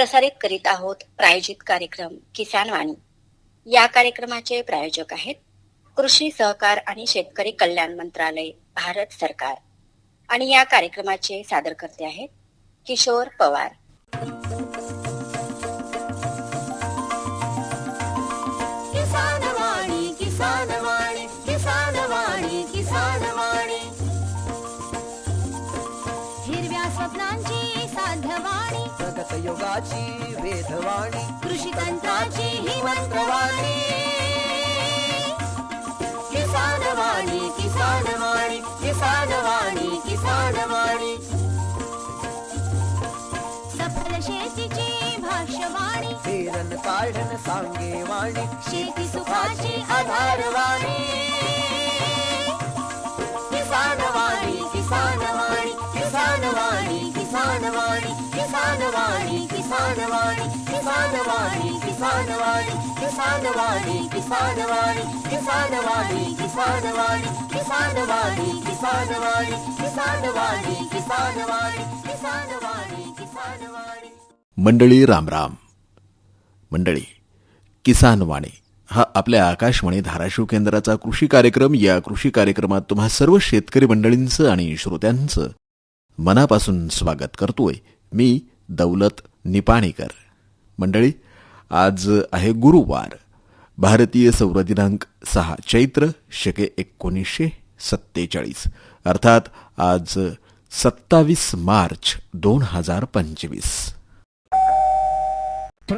प्रसारित करीत आहोत प्रायोजित कार्यक्रम किसान वाणी. या कार्यक्रमाचे प्रायोजक आहेत कृषी सहकार आणि शेतकरी कल्याण मंत्रालय भारत सरकार. आणि या कार्यक्रमाचे सादरकर्ते आहेत किशोर पवार. योगाची वेदवाणी तंत्राची ही मंत्रवाणी. किसान वाणी किसान वाणी किसान वाणी किसान वाणी सफल शेतीची भाषवाणी पेरण काढन सांगे वाणी शेती सुखाची आधार वाणी किसान वाणी किसान वाणी किसान वाणी किसान वाणी किसान वाणी किसान वाणी किसान वाणी किसान वाणी किसान वाणी किसान वाणी किसान वाणी किसान वाणी किसान वाणी किसान वाणी मंडळी रामराम मंडळी किसानवाणी हा आपल्या आकाशवाणी धाराशिव केंद्राचा कृषी कार्यक्रम. या कृषी कार्यक्रमात तुम्हा सर्व शेतकरी मंडळींचं आणि श्रोत्यांचं मनापासून स्वागत करतोय मी दौलत निपाणीकर. मंडळी आज आहे गुरुवार. भारतीय सौर दिनांक सहा चैत्र शके एकोणीसशे सत्तेचाळीस. अर्थात आज सत्तावीस मार्च दोन हजार पंचवीस.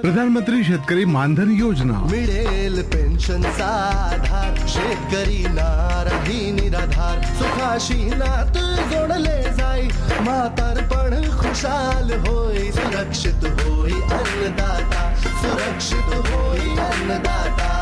प्रधानमंत्री शेतकरी मानधन योजना. मिळेल पेन्शनचा आधार शेतकरी नाराही निराधार सुखाशी नात जोडले जाई. म्हातारपण खुशाल होई सुरक्षित होई अन्नदाता सुरक्षित होई अन्नदाता.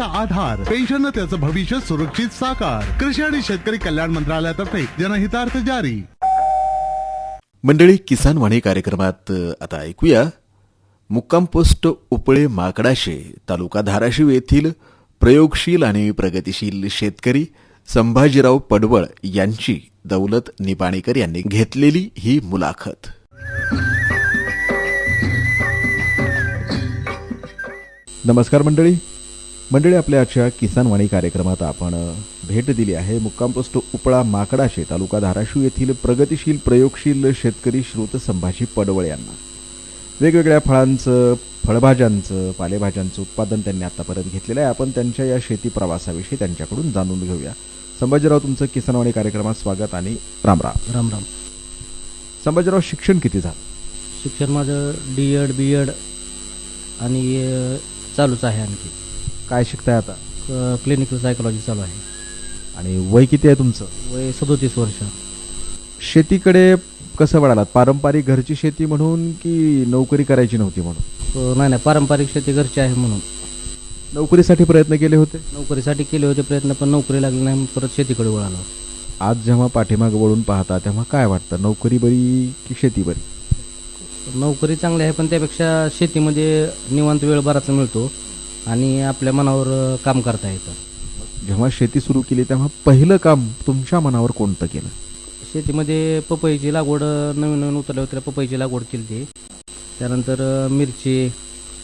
आधार. पेन्शन त्याचं भविष्य सुरक्षित साकार. कृषी आणि शेतकरी कल्याण मंत्रालयातर्फे जनहितार्थ जारी. मंडळी किसान वाणी कार्यक्रमात आता ऐकूया. मुक्काम पोस्ट उपळे माकडाशे तालुका धाराशिव येथील प्रयोगशील आणि प्रगतिशील शेतकरी संभाजीराव पडवळ यांची दौलत निपाणीकर यांनी घेतलेली ही मुलाखत. नमस्कार मंडळी. मंडळी आपल्या आजच्या किसान वाणी कार्यक्रमात आपण भेट दिली आहे. मुक्काम पोस्ट उपळा माकडाशे तालुका धाराशिव येथील प्रगतिशील प्रयोगशील शेतकरी श्रोत संभाजी पडवळ यांना. वेगवेगळ्या फळांचं फळभाज्यांचं पालेभाज्यांचं उत्पादन त्यांनी आतापर्यंत घेतलेलं आहे. आपण त्यांच्या या शेती प्रवासाविषयी त्यांच्याकडून जाणून घेऊया. संभाजीराव तुमचं किसानवाणी कार्यक्रमात स्वागत आणि रामराम राम. राम संभाजीराव शिक्षण किती झालं? शिक्षण माझं डी एड बी एड आणि चालूच आहे आणखी. काय शिकताय आता? क्लिनिकल सायकोलॉजी चालू आहे. आणि वय किती आहे तुमचं? वय सदोतीस वर्ष. शेतीकडे कसं वळालात? पारंपरिक घरची शेती म्हणून की नोकरी करायची नव्हती म्हणून? अ, नाही नाही पारंपरिक शेती घरची आहे म्हणून. नोकरीसाठी प्रयत्न केले होते? नोकरीसाठी केले होते प्रयत्न पण नोकरी लागली नाही मग परत शेतीकडे वळालो. आज जेव्हा पाठीमाग वळून पाहता तेव्हा काय वाटतं? नोकरी बरी की शेती बरी? नोकरी चांगली आहे पण त्यापेक्षा शेतीमध्ये निवांत वेळ बराच मिळतो. आणि आपल्या मनावर काम करता येतं. जेव्हा शेती सुरू केली तेव्हा पहिलं काम तुमच्या मनावर कोणतं केलं? शेतीमध्ये पपईची लागवड नवीन नवीन उतरल्या होत्या पपईची लागवड केली होती. त्यानंतर मिरची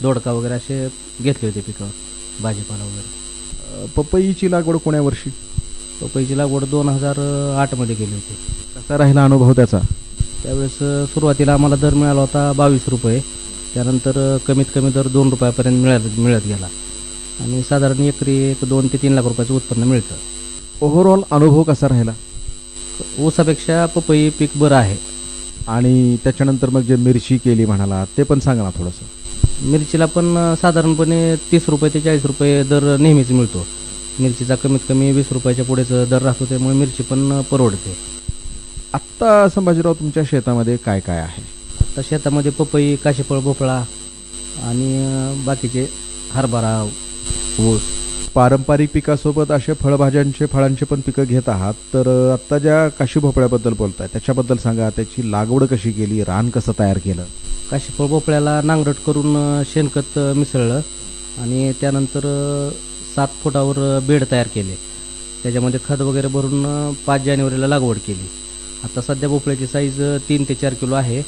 दोडका वगैरे असे घेतले होते पिकं भाजीपाला वगैरे. पपईची लागवड कोण्या वर्षी? पपईची लागवड दोन हजार आठमध्ये केली होती. कसा राहिला अनुभव त्याचा? त्यावेळेस सुरुवातीला आम्हाला दर मिळाला होता बावीस रुपये. त्यानंतर कमीत कमी दर दोन रुपयापर्यंत मिळत मिळत गेला. आणि साधारण एकरी एक दोन ते तीन लाख रुपयाचं उत्पन्न मिळतं. ओव्हरऑल अनुभव कसा राहिला? ऊसापेक्षा पपई पीक बरं आहे. आणि त्याच्यानंतर मग जे मिरची केली म्हणाला ते पण सांगा ना थोडंसं. मिरचीला पण साधारणपणे तीस रुपये ते चाळीस रुपये दर नेहमीच मिळतो. मिरचीचा कमीत कमी वीस रुपयाच्या पुढेच दर राहतो त्यामुळे मिरची पण परवडते. आत्ता संभाजीराव तुमच्या शेतामध्ये काय काय आहे? आता शेतामध्ये पपई काशीफळ भोपळा आणि बाकीचे हरभरा ऊस. पारंपरिक पिकासोबत असे फळभाज्यांचे फळांचे पण पिकं घेत आहात. तर आत्ता ज्या काशी भोपळ्याबद्दल बोलताय त्याच्याबद्दल सांगा त्याची लागवड कशी केली रान कसं तयार केलं? काशीफळ भोपळ्याला नांगरट करून शेणखत मिसळलं आणि त्यानंतर सात फुटावर बेड तयार केले. त्याच्यामध्ये खत वगैरे भरून पाच जानेवारीला लागवड केली. आता सध्या भोपळ्याची साईज तीन ते चार किलो आहे.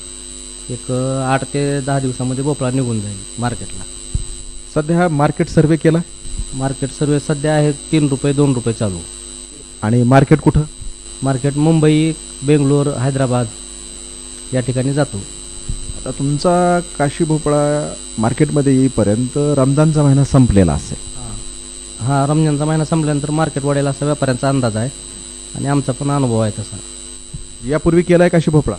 एक आठ ते दहा दिवसामध्ये भोपळा निघून जाईल मार्केटला. सध्या हा मार्केट सर्वे केला? मार्केट सर्व सध्या आहे तीन रुपये दोन रुपये चालू. आणि मार्केट कुठं? मार्केट मुंबई बेंगलोर हैदराबाद या ठिकाणी जातो. आता तुमचा काशी भोपळा मार्केटमध्ये येईपर्यंत रमजानचा महिना संपलेला असेल. हा. रमजानचा महिना संपल्यानंतर मार्केट वाढेल असा व्यापाऱ्यांचा अंदाज आहे आणि आमचा पण अनुभव आहे तसा. यापूर्वी केलाय काशी भोपळा?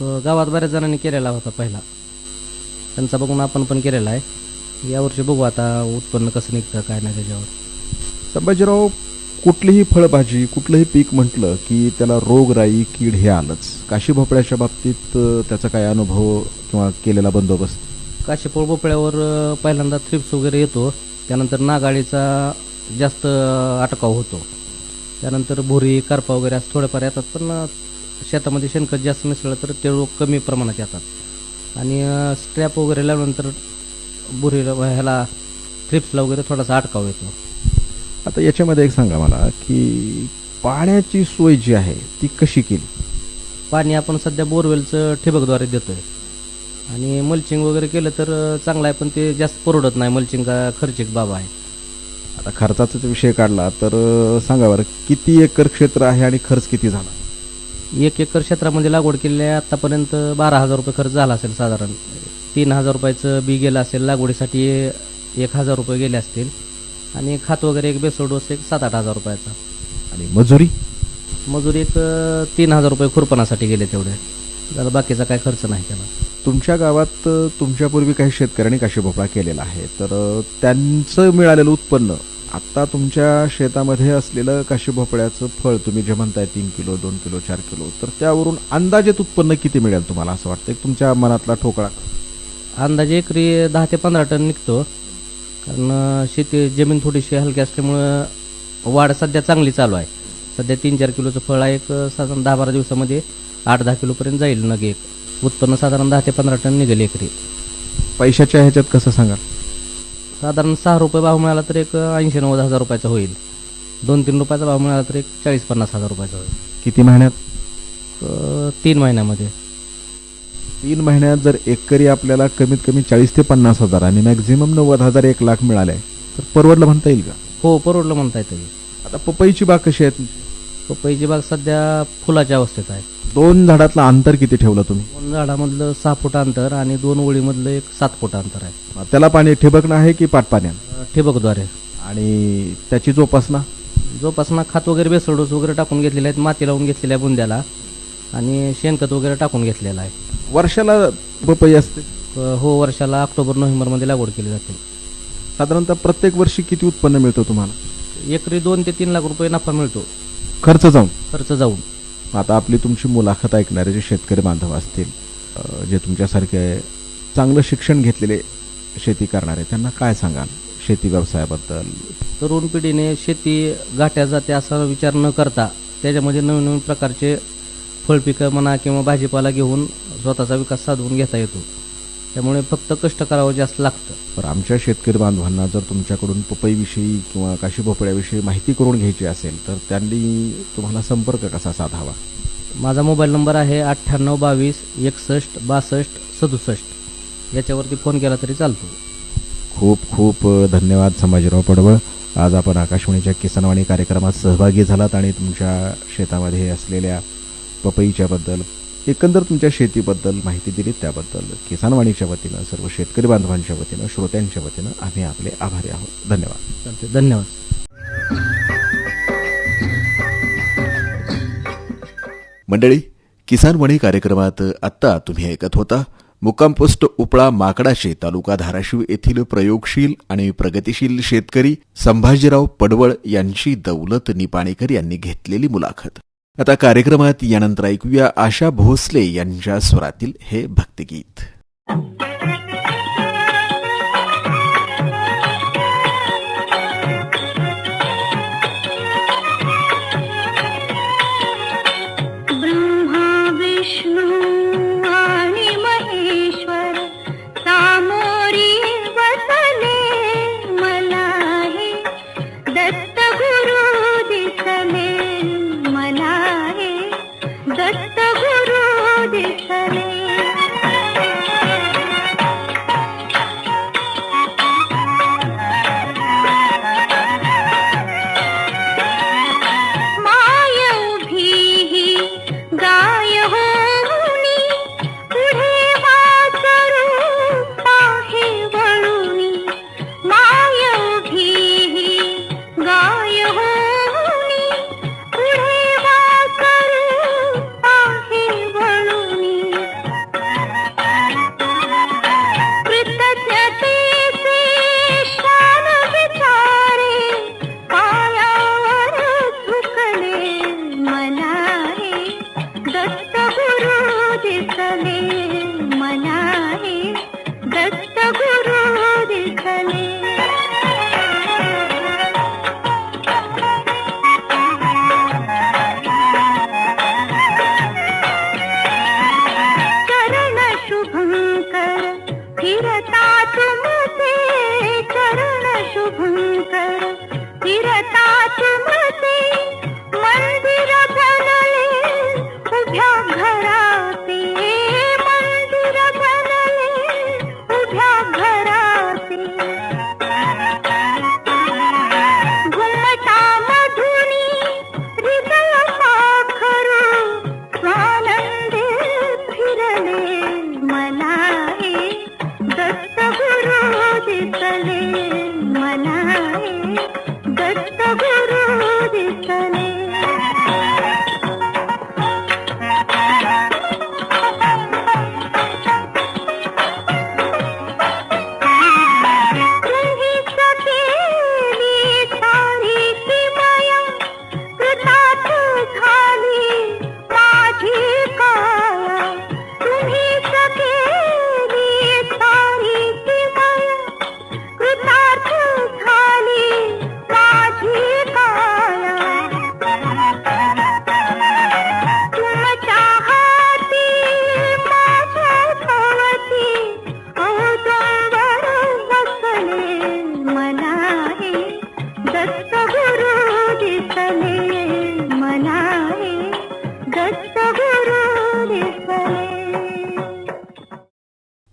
गावात बऱ्याच जणांनी केलेला होता पहिला. त्यांचा बघून आपण पण केलेला आहे. यावर्षी बघू आता उत्पन्न कसं निघतं काय नाही त्याच्यावर. संभाजीराव कुठलीही फळभाजी कुठलंही पीक म्हटलं की त्याला रोगराई कीड हे आलंच. काशी भोपळ्याच्या बाबतीत त्याचा काय अनुभव किंवा केलेला बंदोबस्त? काशीफळ भोपळ्यावर पहिल्यांदा थ्रिप्स वगैरे येतो. त्यानंतर नागाळीचा जास्त अटकाव होतो. त्यानंतर भुरी करपा वगैरे असं थोडेफार येतात पण शेतामध्ये शेणखत जास्त मिसळलं तर ते रोग कमी प्रमाणात येतात. आणि स्ट्रॅप वगैरे लावल्यानंतर भुरीला ह्याला थ्रिप्सला वगैरे थोडासा अटकाव येतो. आता याच्यामध्ये एक सांगा मला की पाण्याची सोय जी आहे ती कशी केली? पाणी आपण सध्या बोरवेलचं ठिबकद्वारे देतोय. आणि मल्चिंग वगैरे केलं तर चांगलं आहे पण ते जास्त परवडत नाही. मल्चिंग का खर्चिक बाब आहे. आता खर्चाचा विषय काढला तर सांगा बरं किती एकर क्षेत्र आहे आणि खर्च किती झाला? एक एकर क्षेत्रामध्ये लागवड केलेली आहे आतापर्यंत बारा हजार रुपये खर्च झाला असेल साधारण. तीन हजार रुपयाचं बी गेलं असेल लागवडीसाठी एक हजार रुपये गेले असतील. आणि खात वगैरे एक बेसोड डोस एक सात आठ हजार रुपयाचा. आणि मजुरी? मजुरी एक तीन हजार रुपये खुरपणासाठी गेले तेवढे. जरा बाकीचा काय खर्च नाही त्याला. तुमच्या गावात तुमच्यापूर्वी काही शेतकऱ्यांनी काशी भोपळा केलेला आहे. तर त्यांचं मिळालेलं उत्पन्न आता तुमच्या शेतामध्ये असलेलं काशी भोपळ्याचं फळ तुम्ही जे म्हणताय तीन किलो दोन किलो चार किलो तर त्यावरून अंदाजित उत्पन्न किती मिळेल तुम्हाला असं वाटतं? एक तुमच्या मनातला ठोकळा. अंदाजे एकरी दहा ते पंधरा टन निघतो. कारण शेती जमीन थोडीशी हलकी असल्यामुळं वाढ सध्या चांगली चालू आहे. सध्या तीन चार किलोचं फळ आहे एक साधारण दहा बारा दिवसामध्ये आठ दहा किलोपर्यंत जाईल नग एक. उत्पन्न साधारण दहा ते पंधरा टन निघेल एकरी. पैशाच्या ह्याच्यात कसं सांगाल? साधारण सहा रुपये भाव मिळाला तर एक ऐंशी नव्वद हजार रुपयाचा होईल. दोन तीन रुपयाचा भाव मिळाला तर एक चाळीस पन्नास हजार रुपयाचा होईल. किती महिन्यात? अं, तीन महिन्यामध्ये. तीन महिन्यात जर एकरी आपल्याला कमीत कमी चाळीस ते पन्नास हजार आणि मॅक्झिमम नव्वद हजार एक लाख मिळाले तर परवडलं म्हणता येईल का? हो परवडलं म्हणता येतं. आता पपईची बाग कशी आहे तुमची? पपईची बाग सध्या फुलाच्या अवस्थेत आहे. दोन झाडातलं अंतर किती ठेवलं तुम्ही? दोन झाडामधलं सहा फूट अंतर आणि दोन ओळीमधलं एक सात फूट अंतर आहे. त्याला पाणी ठिबकणं आहे की पाटपाण्यानं ठिबकद्वारे. आणि त्याची जोपासना? जोपासना खात वगैरे बेसडोस वगैरे टाकून घेतलेले आहेत माती लावून घेतलेल्या आहे बुंद्याला आणि शेणखत वगैरे टाकून घेतलेलं आहे. वर्षाला पपई असते अं, हो वर्षाला ऑक्टोबर नोव्हेंबरमध्ये लागवड केली जाते. साधारणतः प्रत्येक वर्षी किती उत्पन्न मिळतं तुम्हाला? एकरी दोन ते तीन लाख रुपये नफा मिळतो. खर्च जाऊन? खर्च जाऊन. आता आपली तुमची मुलाखत ऐकणारे जे शेतकरी बांधव असतील जे तुमच्यासारखे चांगलं शिक्षण घेतलेले शेती करणारे त्यांना काय सांगाल शेती व्यवसायाबद्दल? तरुण पिढीने शेती गाठ्या जाते असा विचार न करता त्याच्यामध्ये नवीन नवीन प्रकारचे फळपिकं म्हणा किंवा भाजीपाला घेऊन स्वतःचा विकास साधवून घेता येतो. त्यामुळे फक्त कष्ट करावं जास्त लागतं. तर आमच्या शेतकरी बांधवांना जर तुमच्याकडून पपईविषयी किंवा काशी भोपळ्याविषयी माहिती करून घ्यायची असेल तर त्यांनी तुम्हाला संपर्क कसा साधावा? माझा मोबाईल नंबर आहे अठ्ठ्याण्णव बावीस एकसष्ट बासष्ट सदुसष्ट. याच्यावरती फोन केला तरी चालतो. खूप खूप धन्यवाद संभाजीराव पडवळ. आज आपण आकाशवाणीच्या किसानवाणी कार्यक्रमात सहभागी झालात आणि तुमच्या शेतामध्ये असलेल्या पपईच्याबद्दल एकंदर तुमच्या शेतीबद्दल माहिती दिली त्याबद्दल किसानवाणीच्या वतीनं सर्व शेतकरी बांधवांच्या वतीनं श्रोत्यांच्या वतीनं आम्ही आपले आभारी आहोत. धन्यवाद. चालते धन्यवाद. मंडळी किसानवाणी कार्यक्रमात आत्ता तुम्ही ऐकत होता मुक्काम पोस्ट उपळा माकडाशे तालुका धाराशिव येथील प्रयोगशील आणि प्रगतिशील शेतकरी संभाजीराव पडवळ यांची दौलत निपाणेकर यांनी घेतलेली मुलाखत. आता कार्यक्रमात यानंतर ऐकूया आशा भोसले यांच्या स्वरातील हे भक्तिगीत.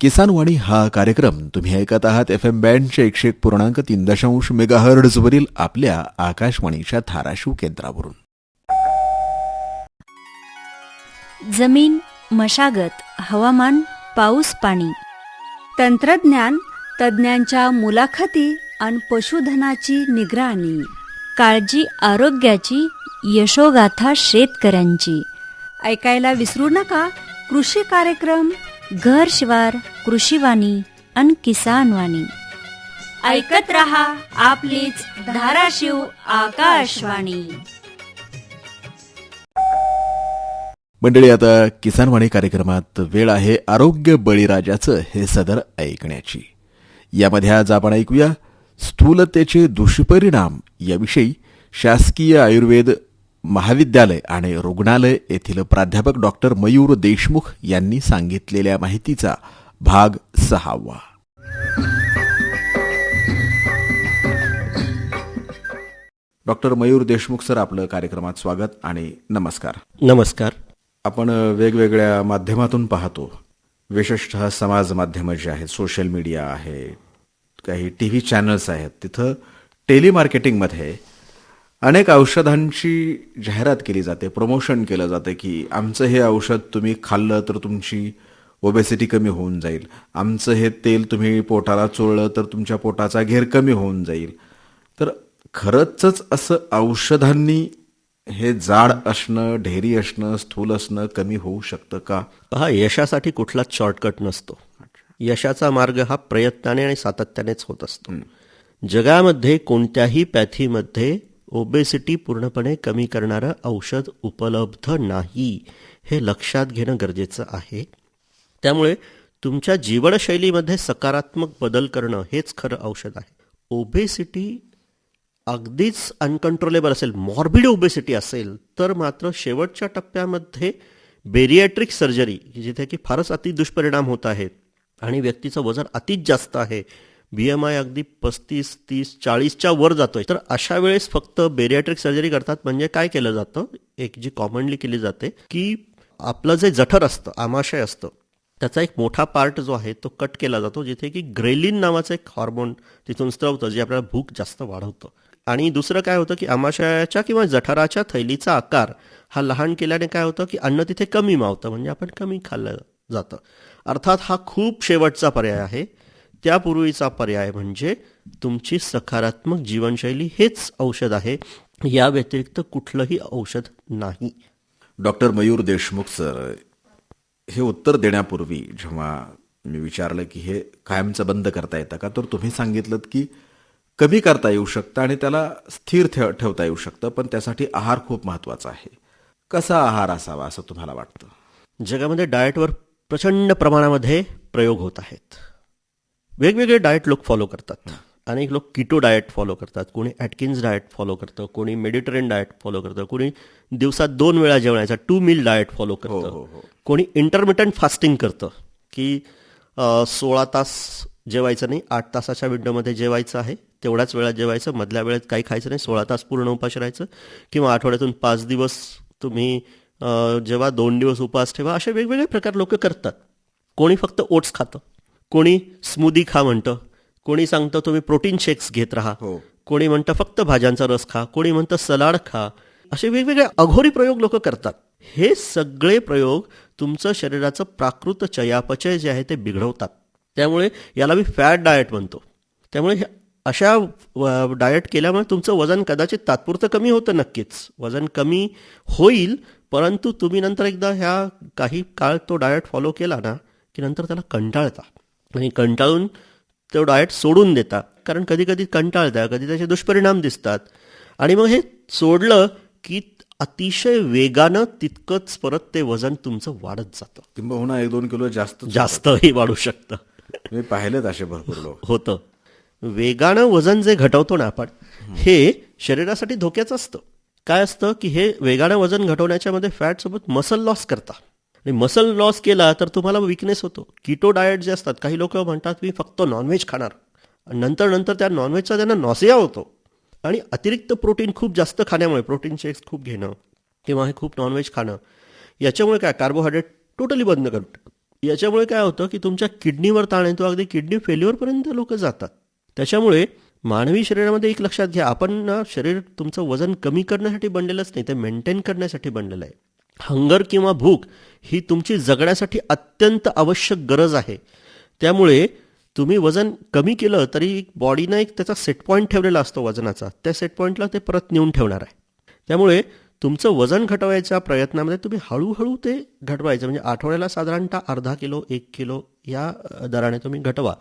किसानवाणी हा कार्यक्रम तुम्ही ऐकत आहात एफ एम बँडच्या एकशे एक पूर्णांक तीन दशांश मेगाहर्ड्सवरील वरील आपल्या आकाशवाणीच्या धाराशिव केंद्रावरून. जमीन मशागत हवामान पाऊस पाणी. तंत्रज्ञान तज्ज्ञांच्या मुलाखती आणि पशुधनाची निगराणी. काळजी आरोग्याची यशोगाथा शेतकऱ्यांची. ऐकायला विसरू नका. कृषी कार्यक्रम घर शिवार कृषीवाणी आणि किसानवाणी. ऐकत रहा आपलीच धाराशिव आकाशवाणी. मंडळी आता किसानवाणी कार्यक्रमात वेळ आहे आरोग्य बळीराजाचं हे सदर ऐकण्याची. यामध्ये आज आपण ऐकूया स्थूलतेचे दुष्परिणाम याविषयी शासकीय आयुर्वेद महाविद्यालय आणि रुग्णालय येथील प्राध्यापक डॉक्टर मयूर देशमुख यांनी सांगितलेल्या माहितीचा भाग सहावा. डॉक्टर मयूर देशमुख सर आपलं कार्यक्रमात स्वागत आणि नमस्कार. नमस्कार. आपण वेगवेगळ्या माध्यमातून पाहतो. विशेषतः समाज माध्यमं जी आहेत सोशल मीडिया आहे काही टी व्ही चॅनल्स आहेत तिथं टेलिमार्केटिंगमध्ये अनेक औषधांची जाहिरात केली जाते प्रमोशन केलं जातं की आमचं हे औषध तुम्ही खाल्लं तर तुमची ओबेसिटी कमी होऊन जाईल. आमचं हे तेल तुम्ही पोटाला चोळलं तर तुमच्या पोटाचा घेर कमी होऊन जाईल. तर खरंच असं औषधांनी हे जाड असणं ढेरी असणं स्थूल असणं कमी होऊ शकतं का? पहा यशासाठी कुठलाच शॉर्टकट नसतो. यशाचा मार्ग हा प्रयत्नाने आणि सातत्यानेच होत असतो. जगामध्ये कोणत्याही पॅथीमध्ये ओबेसिटी पूर्णपणे कमी करणारं औषध उपलब्ध नाही हे लक्षात घेणं गरजेचं आहे. त्यामुळे तुमच्या जीवनशैलीमध्ये सकारात्मक बदल करणं हेच खरं औषध आहे. ओबेसिटी अगदीच अनकंट्रोलेबल असेल मॉर्बिड ओबेसिटी असेल तर मात्र शेवटच्या टप्प्यामध्ये बेरियाट्रिक सर्जरी जिथे की फारच अति दुष्परिणाम होत आहेत आणि व्यक्तीचं वजन अतिच जास्त आहे बी एम आय अगदी पस्तीस तीस चाळीसच्या वर जातोय. तर अशा वेळेस फक्त बेरियाट्रिक सर्जरी करतात म्हणजे काय केलं जातं? एक जी कॉमनली केली जाते की आपलं जे जठर असतं आमाशय असतं त्याचा एक मोठा पार्ट जो आहे तो कट केला जातो जिथे की ग्रेलिन नावाचं एक हॉर्मोन तिथून स्त्रवतं जे आपल्याला भूक जास्त वाढवतं. आणि दुसरं काय होतं की आमाशयाच्या किंवा जठराच्या थैलीचा आकार हा लहान केल्याने काय होतं की अन्न तिथे कमी मावतं म्हणजे आपण कमी खाल्लं जातं. अर्थात हा खूप शेवटचा पर्याय आहे. त्यापूर्वीचा पर्याय म्हणजे तुमची सकारात्मक जीवनशैली हेच औषध आहे. या व्यतिरिक्त कुठलंही औषध नाही. डॉक्टर मयूर देशमुख सर हे उत्तर देण्यापूर्वी जेव्हा मी विचारलं की हे कायमचं बंद करता येतं का तर तुम्ही सांगितलं की कमी करता येऊ शकतं आणि त्याला स्थिर ठेव ठेवता येऊ शकतं पण त्यासाठी आहार खूप महत्त्वाचा आहे. कसा आहार असावा असं तुम्हाला वाटतं? जगामध्ये डाएटवर प्रचंड प्रमाणामध्ये प्रयोग होत आहेत. वेगवेगळे डाएट लोक फॉलो करतात. अनेक लोक किटो डाएट फॉलो करतात. कोणी ॲटकिन्स डाएट फॉलो करतं कोणी मेडिटेरियन डाएट फॉलो करतं कोणी दिवसात दोन वेळा जेवणाचा टू मिल डाएट फॉलो करतं. कोणी इंटरमिटंट फास्टिंग करतं की सोळा तास जेवायचं नाही आठ तासाच्या विंडोमध्ये जेवायचं आहे तेवढ्याच वेळात जेवायचं मधल्या वेळेत काही खायचं नाही सोळा तास पूर्ण उपाश राहायचं किंवा आठवड्यातून पाच दिवस तुम्ही जेव्हा दोन दिवस उपवास ठेवा असे वेगवेगळे प्रकार लोक करतात. कोणी फक्त ओट्स खातं. कोणी स्मूदी खा म्हणतं कोणी सांगतं तुम्ही प्रोटीन शेक्स घेत राहा. कोणी म्हणतं फक्त भाज्यांचा रस खा. कोणी म्हणतं सलाड खा. असे वेगवेगळे अघोरी प्रयोग लोक करतात. हे सगळे प्रयोग तुमचं शरीराचं प्राकृत चयापचय जे आहे ते बिघडवतात. त्यामुळे याला मी फॅट डाएट म्हणतो. त्यामुळे हे अशा डाएट केल्यामुळे तुमचं वजन कदाचित तात्पुरतं कमी होतं नक्कीच. वजन कमी होईल परंतु तुम्ही नंतर एकदा ह्या काही काळ तो डाएट फॉलो केला ना की नंतर त्याला कंटाळता. आणि कंटाळून तो डाएट सोडून देता. कारण कधी कधी कंटाळता कधी त्याचे दुष्परिणाम दिसतात. आणि मग हे सोडलं की अतिशय वेगानं तितकंच परत ते वजन तुमचं वाढत जातं. किंबहुना एक दोन किलो जास्त जास्तही वाढू शकतं. मी पाहिलेत असे भरपूर लोक. होतं. वेगानं वजन जे घटवतो ना आपण हे शरीरासाठी धोक्याचं असतं. काय असतं की हे वेगानं वजन घटवण्याच्या मध्ये फॅट सोबत मसल लॉस करता आणि मसल लॉस केला तर तुम्हाला विकनेस होतो. किटो डाएट जे असतात काही लोक म्हणतात मी फक्त नॉनव्हेज खाणार. आणि नंतर नंतर त्या नॉनव्हेजचा त्यांना नॉसिया होतो. आणि अतिरिक्त प्रोटीन खूप जास्त खाण्यामुळे प्रोटीन शेक्स खूप घेणं किंवा हे खूप नॉनव्हेज खाणं याच्यामुळे काय? कार्बोहायड्रेट टोटली बंद करतं याच्यामुळे काय होतं की तुमच्या किडनीवर ताण येतो अगदी किडनी फेल्युअरपर्यंत लोक जातात. त्याच्यामुळे मानवी शरीरामध्ये एक लक्षात घ्या आपण ना शरीर तुमचं वजन कमी करण्यासाठी बनलेलंच नाही ते मेंटेन करण्यासाठी बनलेलं आहे. हंगर किंवा भूक ही तुमची जगण्यासाठी अत्यंत आवश्यक गरज आहे. त्यामुळे तुम्ही वजन कमी केलं तरी बॉडीनं एक त्याचा सेट पॉईंट ठेवलेला असतो वजनाचा. त्या सेट पॉईंटला ते परत नेऊन ठेवणार आहे. त्यामुळे तुमचं वजन घटवायच्या प्रयत्नामध्ये तुम्ही हळूहळू ते घटवायचं. म्हणजे आठवड्याला साधारणतः अर्धा किलो एक किलो या दराने तुम्ही घटवा.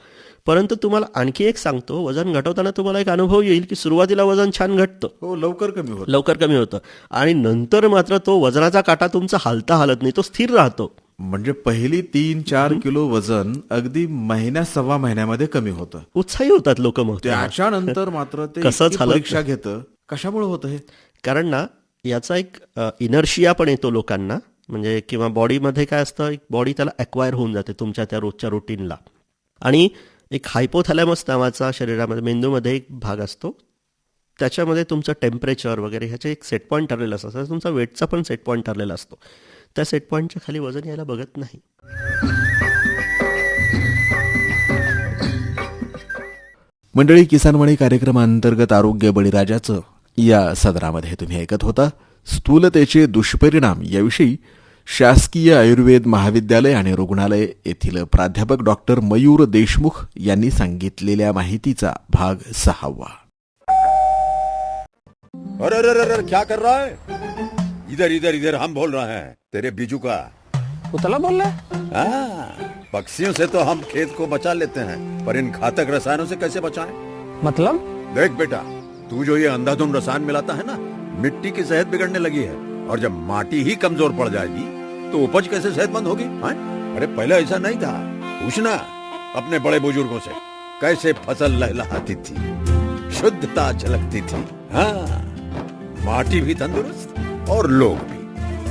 परंतु तुम्हाला आणखी एक सांगतो वजन घटवताना तुम्हाला एक अनुभव येईल की सुरुवातीला वजन छान घटतं. हो लवकर कमी होत. लवकर कमी होतं. आणि नंतर मात्र तो वजनाचा काटा तुमचा हालता हालत नाही तो स्थिर राहतो. म्हणजे पहिली तीन चार किलो वजन अगदी महिन्या सव्वा महिन्यामध्ये कमी होतं. उत्साही होतात लोक मग त्याच्यानंतर मात्र ते हालत परीक्षा. घेतं. कशामुळे होतं हे? कारण ना याचा एक इनर्शिया पण येतो लोकांना. म्हणजे किंवा बॉडीमध्ये काय असतं एक बॉडी त्याला अक्वायर होऊन जाते तुमच्या त्या रोजच्या रुटीनला आणि एक हायपोथॅलॅमस नावाचा शरीरामध्ये मेंदूमध्ये एक भाग असतो. त्याच्यामध्ये तुमचं टेम्परेचर वगैरे ह्याचे एक सेट पॉईंट ठरलेलं असतं. तसं तुमचा वेटचा पण सेट पॉईंट ठरलेला असतो. त्या सेट पॉईंटच्या खाली वजन यायला बघत नाही. मंडळी किसानवाणी कार्यक्रमांतर्गत आरोग्य बळीराजाचं या सदरामध्ये तुम्ही ऐकत होता. स्थूलतेचे दुष्परिणाम याविषयी शासकीय आयुर्वेद महाविद्यालय आणि रुग्णालय येथील प्राध्यापक डॉक्टर मयूर देशमुख यांनी सांगितलेल्या माहितीचा भाग सहावा. अरे अरे अरे अरे, क्या कर रहा है? इधर इधर इधर हम बोल रहे हैं। तेरे बीजू का। उतला बोल रहा हाँ, पक्षियों से तो हम खेत को बचा लेते हैं पर इन घातक रसायनों से कैसे बचाएं? मतलब? देख बेटा तू जो ये अंधाधुंध रसायन मिलाता है ना मिट्टी की सेहत बिगड़ने लगी है और जब माटी ही कमज़ोर पड़ जाएगी तो उपज कैसे सेहतमंद होगी हाँ? अरे पहले ऐसा नहीं था। पूछना अपने बड़े बुज़ुर्गों से कैसे फ़सल लहलहाती थी शुद्धता झलकती थी हाँ? माटी भी तंदुरुस्त और लोग भी।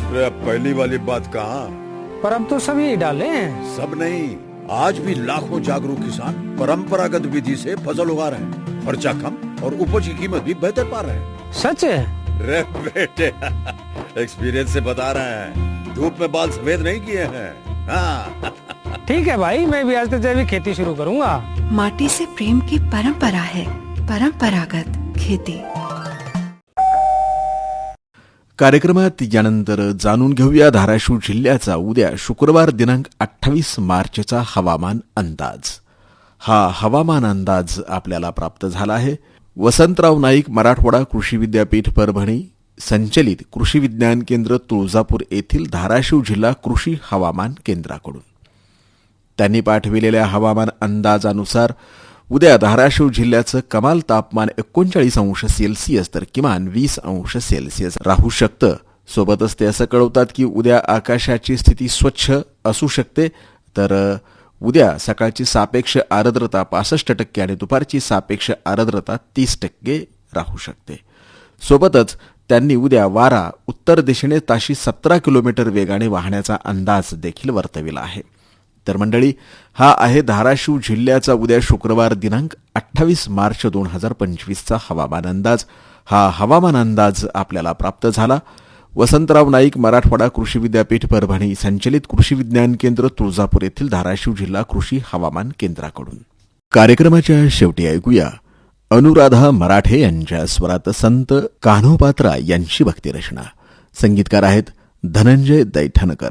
अरे अब पहली वाली बात कहा? पर अब तो यही डाले सब नहीं आज भी लाखों जागरूक किसान परंपरागत विधि से फ़सल उगा रहे हैं। खर्चा कम और उपज की कीमत भी बेहतर पा रहे हैं। सच है? रे बेटे एक्सपीरियंस से बता रहे हैं। धूप में बाल सफ़ेद नहीं किए हैं। हाँ। ठीक है भाई मैं भी आज से जैविक खेती शुरू करूँगा। माटी से प्रेम की परंपरा है परंपरागत खेती। कार्यक्रमात यानंतर जाणून घेऊया धाराशिव जिल्ह्याचा उद्या शुक्रवार दिनांक अठ्ठावीस मार्चचा हवामान अंदाज. हा हवामान अंदाज आपल्याला प्राप्त झाला आहे. वसंतराव नाईक मराठवाडा कृषी विद्यापीठ परभणी संचलित कृषी विज्ञान केंद्र तुळजापूर येथील धाराशिव जिल्हा कृषी हवामान केंद्राकडून. त्यांनी पाठविलेल्या हवामान अंदाजानुसार उद्या धाराशिव जिल्ह्याचं कमाल तापमान एकोणचाळीस अंश सेल्सिअस तर किमान वीस अंश सेल्सिअस राहू शकतं. सोबतच ते असं कळवतात की उद्या आकाशाची स्थिती स्वच्छ असू शकते. तर उद्या सकाळची सापेक्ष आर्द्रता पासष्ट टक्के आणि दुपारची सापेक्ष आर्द्रता तीस टक्के राहू शकते. सोबतच त्यांनी उद्या वारा उत्तर दिशेने ताशी सतरा किलोमीटर वेगाने वाहण्याचा अंदाज देखील वर्तविला आहे. तर मंडळी हा आहे धाराशिव जिल्ह्याचा उद्या शुक्रवार दिनांक अठ्ठावीस मार्च दोन हजार पंचवीसचा हवामान अंदाज. हा हवामान अंदाज आपल्याला प्राप्त झाला. वसंतराव नाईक मराठवाडा कृषी विद्यापीठ परभणी संचलित कृषी विज्ञान केंद्र तुळजापूर येथील धाराशिव जिल्हा कृषी हवामान केंद्राकडून. कार्यक्रमाच्या शेवटी ऐकूया. अनुराधा मराठे यांच्या स्वरात संत कान्होपात्रा यांची भक्तिरचना. संगीतकार आहेत धनंजय दैठणकर.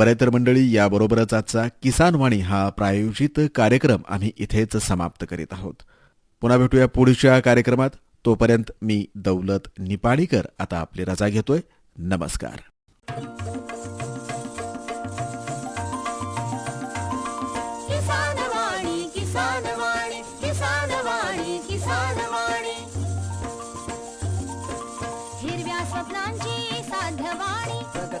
बरे तर मंडळी याबरोबरच आजचा किसान वाणी हा प्रायोजित कार्यक्रम आम्ही इथेच समाप्त करीत आहोत. पुन्हा भेटूया पुढच्या कार्यक्रमात. तोपर्यंत मी दौलत निपाणीकर आता आपली रजा घेतोय. नमस्कार.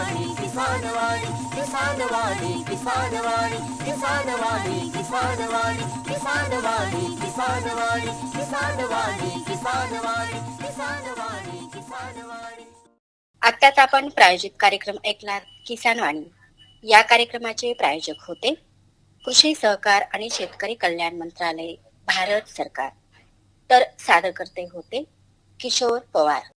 वाणी किसान वाणी किसान वाणी किसान वाणी किसान वाणी किसान वाणी किसान वाणी किसान वाणी किसान वाणी किसान वाणी किसान वाणी किसान वाणी आत्ताच आपण प्रायोजित कार्यक्रम ऐकला किसान वाणी या कार्यक्रमाचे प्रायोजक होते कृषी सहकार आणि शेतकरी कल्याण मंत्रालय भारत सरकार तर सादरकर्ते होते किशोर पवार